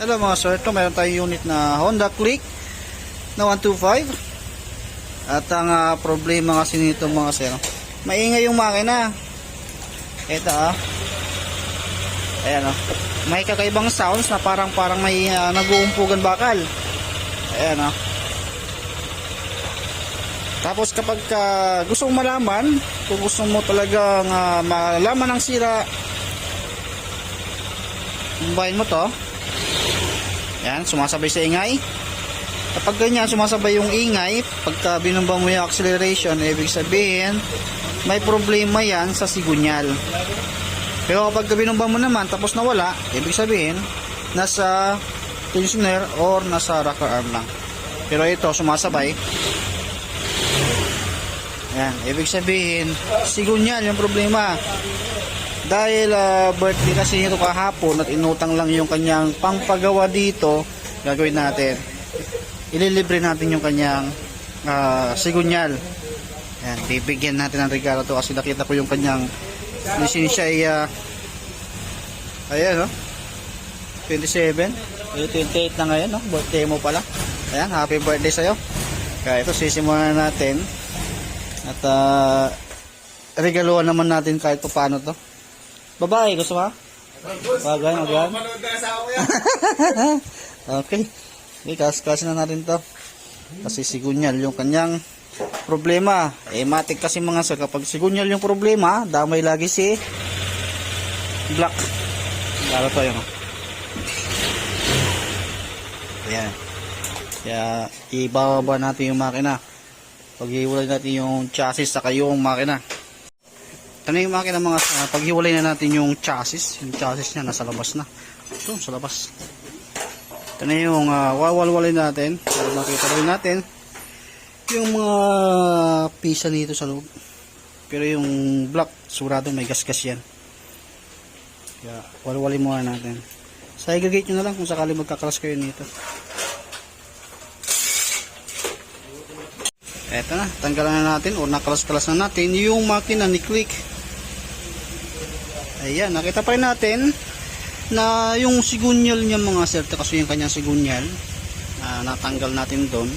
Hello mga sir, ito meron tayong unit na Honda Click na 125 at ang ah, problema kasi nito mga sir maingay yung makina. Ito ah. Ayan oh may kakaibang sounds na parang parang may ah, nag-uumpugan bakal. Ayan oh tapos kapag ka gusto mong malaman kung gusto mo talagang ah, malaman ang sira Bubayin mo to. Yan, sumasabay sa ingay. Kapag ganyan, sumasabay yung ingay, pagka binumba mo yung acceleration, ibig sabihin, may problema yan sa sigunyal. Pero kapag binumba mo naman, tapos nawala, ibig sabihin, nasa tensioner or nasa rocker arm lang. Pero ito, sumasabay. Yan, ibig sabihin, sigunyal yung problema. Dahil ah, birthday kasi nito kahapon at inutang lang yung kanyang pangpagawa dito, gagawin natin. Ililibre natin yung kanyang ah, sigunyal. Yan, bibigyan natin ng regalo to kasi nakita ko yung kanyang lisensya ay ah, ayan no 27 eh, 28 na ngayon no birthday mo pala. Ayan happy birthday sa'yo. Kaya ito sisimulan na natin. At ah, regaluhan naman natin kahit pa paano to babae gusto mo? Bagay, magyan. okay. Okay, kas-kas na natin to. Kasi sigunyal yung kanyang problema. Eh, matik kasi mga sir, kapag sigunyal yung problema, damay lagi si black. Lalo to yun. oh. Ayan. Kaya, ibababa natin yung makina. Pag-iwalay natin yung chassis sa yung makina. Ito na yung makina mga uh, paghiwalay na natin yung chassis. Yung chassis niya nasa labas na. Ito, sa labas. Ito na yung uh, wawalwalay natin. Para makita rin natin yung mga pisa nito sa loob. Pero yung black, surado may gasgas yan. Kaya walwalay muna natin. Sa igagate nyo na lang kung sakali magkakalas kayo nito. Eto na, tanggalan na natin o nakalas-kalas na natin yung makina ni Click. Ayan, nakita pa rin natin na yung sigunyal niya mga sir, kasi yung kanyang sigunyal, ah, natanggal natin doon.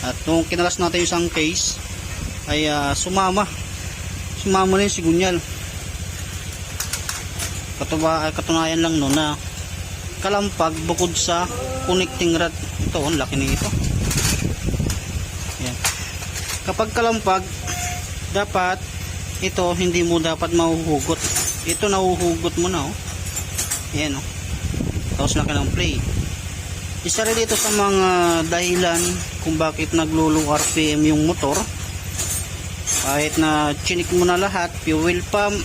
At nung kinalas natin yung isang case, ay ah, sumama. Sumama na yung sigunyal. Katuba, katunayan lang no na kalampag bukod sa connecting rod. Ito, ang laki nito. Ayan. Kapag kalampag, dapat ito hindi mo dapat mahuhugot. Ito nahuhugot mo na oh. Ayan oh. Tapos laki ng play. Isa rin dito sa mga dahilan kung bakit naglulu RPM yung motor. Kahit na chinik mo na lahat, fuel pump,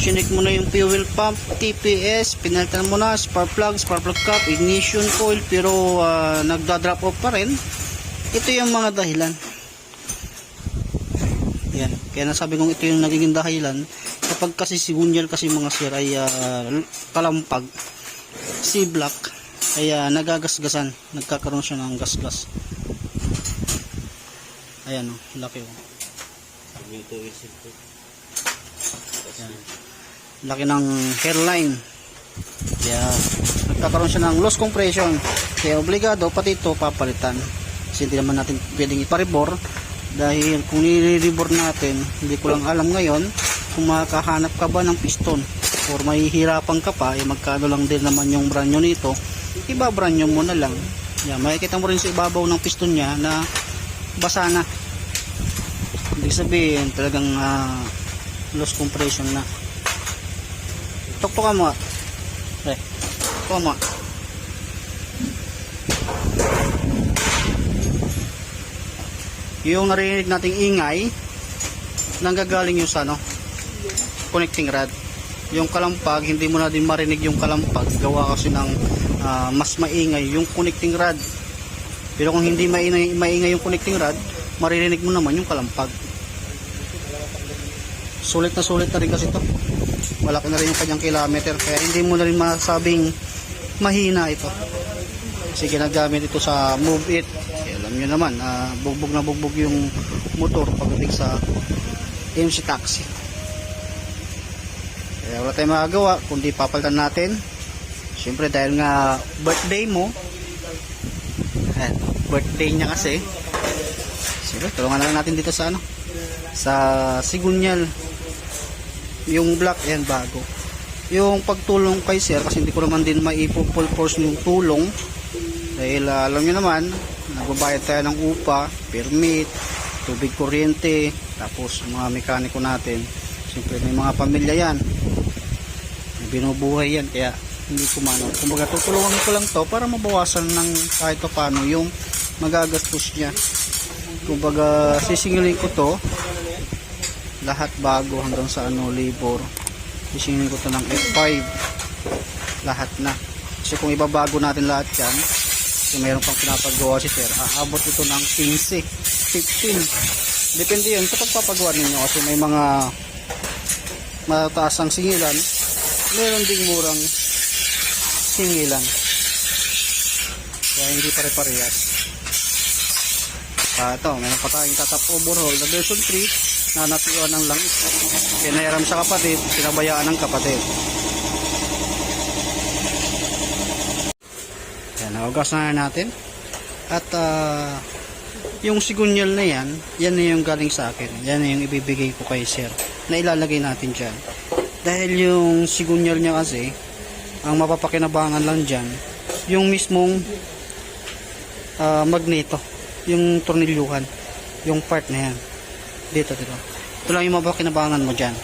chinik mo na yung fuel pump, TPS, pinalitan mo na, spark plug, spark plug cap, ignition coil, pero ah, nagda-drop off pa rin. Ito yung mga dahilan. Yan. Kaya nasabi kong ito yung nagiging dahilan kapag kasi sigunyal kasi mga sir ay ah, kalampag si black ay ah, nagagasgasan. Nagkakaroon siya ng gasgas. Ayan o laki o Yan. laki ng hairline. Kaya nagkakaroon siya ng loss compression. Kaya obligado pati ito papalitan. Kasi hindi naman natin pwedeng iparibor. Dahil kung nire-rebor natin hindi ko lang alam ngayon kung makakahanap ka ba ng piston or mahihirapan ka pa eh magkano lang din naman yung brand nyo nito iba brand nyo mo na lang. Yan, makikita mo rin sa ibabaw ng piston nya na basa na. Ibig sabihin talagang ah, loss compression na. Tuktok ka mo eh tuktok mo nga. yung narinig nating ingay nanggagaling yung sa ano connecting rod. Yung kalampag hindi mo na din marinig yung kalampag. Gawa kasi ng ah, mas maingay yung connecting rod. Pero kung hindi maingay, maingay yung connecting rod maririnig mo naman yung kalampag. Sulit na sulit na rin kasi to. Malaki na rin yung kanyang kilometer. Kaya hindi mo na rin masabing mahina ito. Kasi ginagamit ito sa move it. Eh, alam nyo naman ah, bugbog na bugbog yung motor pagdating sa MC taxi kaya wala tayong magagawa kundi papalitan natin Siyempre dahil nga birthday mo, ayan, birthday niya kasi, siyempre tulungan na natin dito sa ano, sa Sigunyal. Yung black, yan bago. Yung pagtulong kay sir, kasi hindi ko naman din maipo-full force yung tulong, dahil ah, alam niyo naman, nagbabayad tayo ng upa, permit, tubig kuryente, tapos mga mekaniko natin. Siyempre may mga pamilya yan. Binubuhay yan, kaya hindi ko mano. Kumbaga tutulungan ko lang to para mabawasan ng kahit pa paano yung magagastos niya. Kumbaga sisingilin ko to lahat bago hanggang sa ano labor. Sisingilin ko to ng F5 lahat na. Kasi kung ibabago natin lahat yan, kung mayroon pang pinapagawa si sir, aabot ito ng 15, 15. Depende yun sa pagpapagawa ninyo kasi may mga mataas ang singilan, meron ding murang singilan. Kaya hindi pare-parehas. Ah, ito, meron pa tayong tatap overhaul na version 3 na natuwa ng langis. Pinayaram sa kapatid, pinabayaan ng kapatid. Yan, nahugas na natin. At ah, yung sigunyal na yan, yan na yung galing sa akin. Yan na yung ibibigay ko kay sir. Na ilalagay natin dyan. Dahil yung sigunyal niya kasi, ang mapapakinabangan lang dyan, yung mismong ah, magneto. Yung tornilyuhan. Yung part na yan. Dito, dito. Ito lang yung mapapakinabangan mo dyan.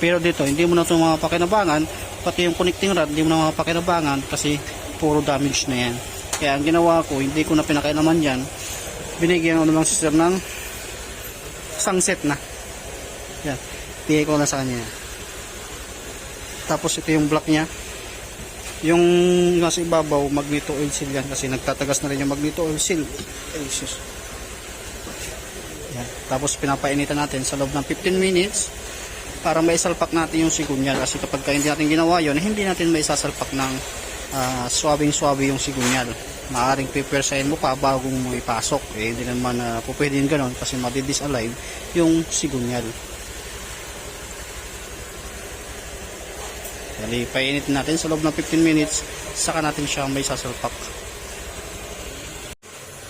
Pero dito, hindi mo na ito mapapakinabangan. Pati yung connecting rod, hindi mo na mapapakinabangan kasi puro damage na yan. Kaya ang ginawa ko, hindi ko na pinakailaman yan. Binigyan ko na lang si sir ng isang set na. Yan. Bigay ko na sa kanya. Tapos ito yung block niya. Yung nasa ibabaw, magneto oil seal yan kasi nagtatagas na rin yung magneto oil seal. Ay, sus. Yan. Tapos pinapainitan natin sa loob ng 15 minutes para maisalpak natin yung sigunyal kasi kapag ka hindi natin ginawa yon hindi natin maisasalpak ng uh, swabing-swabe yung sigunyal. Maaring pipersahin mo pa bago mo ipasok. Eh, hindi naman uh, po pwede yung ganon kasi madidisalign yung sigunyal. Dali, painit natin sa loob ng 15 minutes saka natin siya may sasalpak.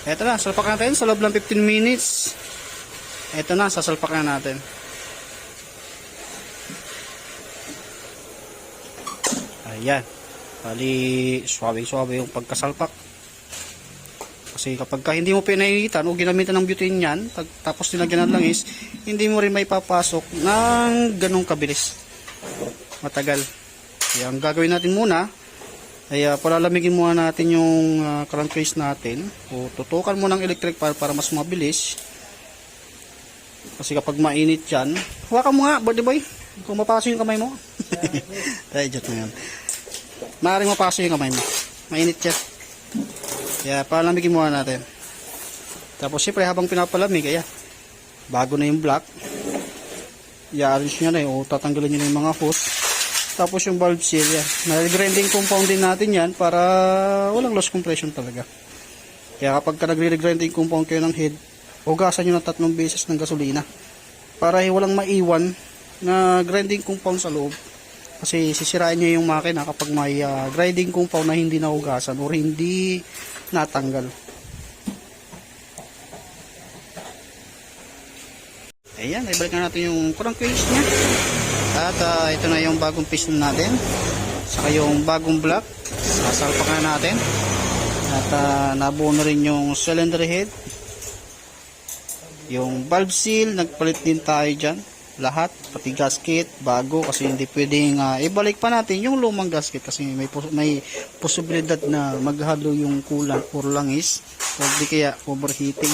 Eto na, salpak natin sa loob ng 15 minutes. Eto na, sasalpak na natin. Ayan. Bali, suwabe-suwabe yung pagkasalpak. Kasi kapag ka hindi mo pinainitan o ginamitan ng butane yan, tapos nilagyan ng langis, hindi mo rin may papasok ng ganong kabilis. Matagal. Kaya ang gagawin natin muna, ay uh, palalamigin muna natin yung uh, crankcase natin o tutukan mo ng electric para, para mas mabilis. Kasi kapag mainit yan, hawakan mo nga, buddy boy. Kung mapasok yung kamay mo. Tayo, joke na yan. Maaaring mapasok yung kamay mo. Mainit yan. Kaya palamigin muna natin. Tapos siyempre habang pinapalamig, ayan. Bago na yung black. I-arrange nyo na. O tatanggalin nyo na yung mga hose. Tapos yung valve seal yan. Nag-grinding compound din natin yan para walang loss compression talaga. Kaya kapag ka nagre-grinding compound kayo ng head, hugasan nyo ng tatlong beses ng gasolina. Para walang maiwan na grinding compound sa loob. Kasi sisirain nyo yung makina kapag may uh, grinding compound na hindi nahugasan or hindi natanggal. Ayan, ibalik na natin yung crankcase niya. At uh, ito na yung bagong piston natin. Saka yung bagong block. Sasalpak na natin. At uh, nabuo na rin yung cylinder head. Yung valve seal, nagpalit din tayo dyan. Lahat, pati gasket, bago. Kasi hindi pwedeng uh, ibalik pa natin yung lumang gasket. Kasi may, may posibilidad na maghalo yung kulang or langis. O di kaya overheating.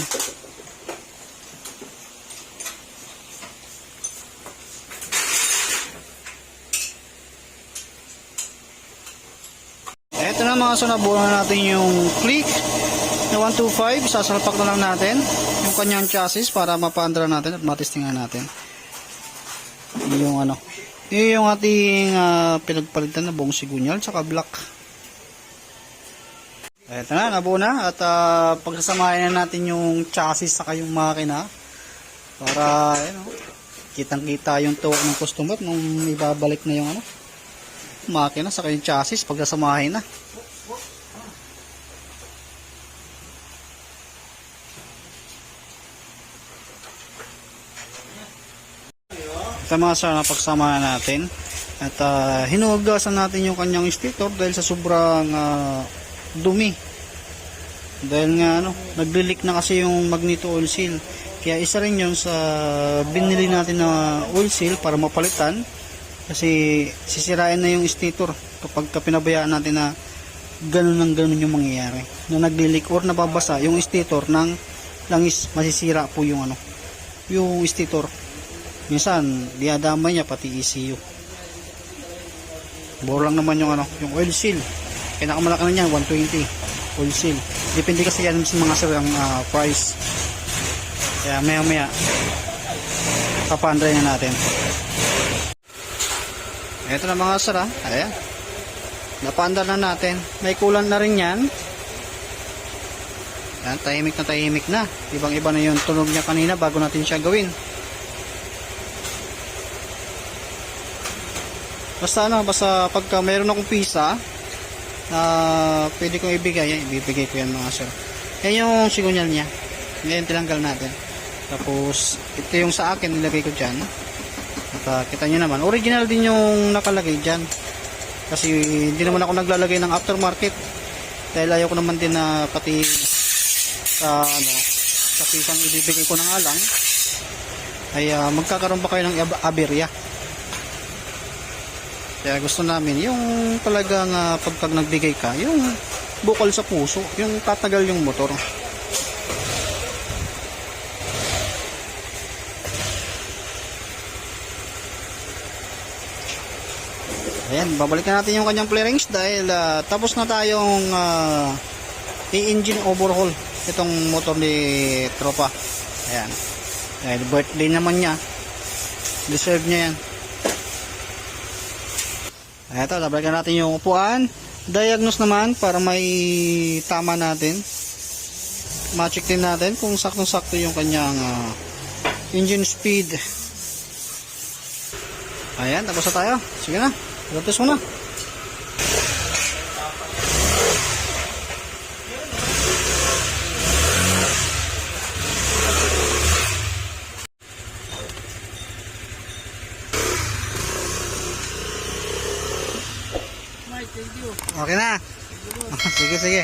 Ito na mga sunabuhan natin yung click na 125. Sasalpak na lang natin yung kanyang chassis para mapaandra natin at matestingan natin. Yung ano. Yun yung ating uh, pinagpalitan na buong sigunyal tsaka black. Ito na, nabuo na. At uh, pagsasamahin na natin yung chassis saka yung makina para, you know, kitang kita yung tuwa ng customer nung ibabalik na yung ano, makina sa yung chassis pagkasamahin na. Ito mga sir, napagsama na natin. At uh, hinugasan natin yung kanyang stator dahil sa sobrang ah, dumi. Dahil nga ano, nagli-leak na kasi yung magneto oil seal. Kaya isa rin yun sa binili natin na oil seal para mapalitan. Kasi sisirain na yung stator kapag ka pinabayaan natin na ganun ng ganun yung mangyayari. Na nagli-leak or nababasa yung stator ng langis masisira po yung ano, yung stator. Minsan, diadamay niya pati ECU. Buro lang naman yung ano, yung oil seal. Pinakamalaki na niyan 120 oil seal. Depende kasi yan sa mga sir ang ah, price. Kaya maya maya papaandray na natin. Ito na mga sir ah. Ayan. Napaandar na natin. May kulan na rin yan. Yan, tahimik na tahimik na. Ibang iba na yung tunog niya kanina bago natin siya gawin. Basta ano, basta pagka mayroon akong pisa na pwede kong ibigay, ibibigay ko yan mga sir. Yan yung sigunyal niya. Ngayon tinanggal natin. Tapos, ito yung sa akin, nilagay ko dyan. At ah, kita nyo naman, original din yung nakalagay dyan. Kasi hindi naman ako naglalagay ng aftermarket. Dahil ayaw ko naman din na pati sa ano, sa pisang ibibigay ko ng alang ay ah, magkakaroon pa kayo ng ab- aberya. Kaya gusto namin yung talagang uh, pagka nagbigay ka, yung bukal sa puso, yung tatagal yung motor. Ayan, babalikan natin yung kanyang flarings dahil ah, tapos na tayong ah, i-engine overhaul itong motor ni Tropa. Ayan. Dahil birthday naman niya. Deserve niya yan. Eto, babalikan natin yung upuan. Diagnose naman para may tama natin. Ma-check din natin kung saktong-sakto yung kanyang ah, engine speed. Ayan, tapos na tayo. Sige na, tapos mo Okay na. sige, sige.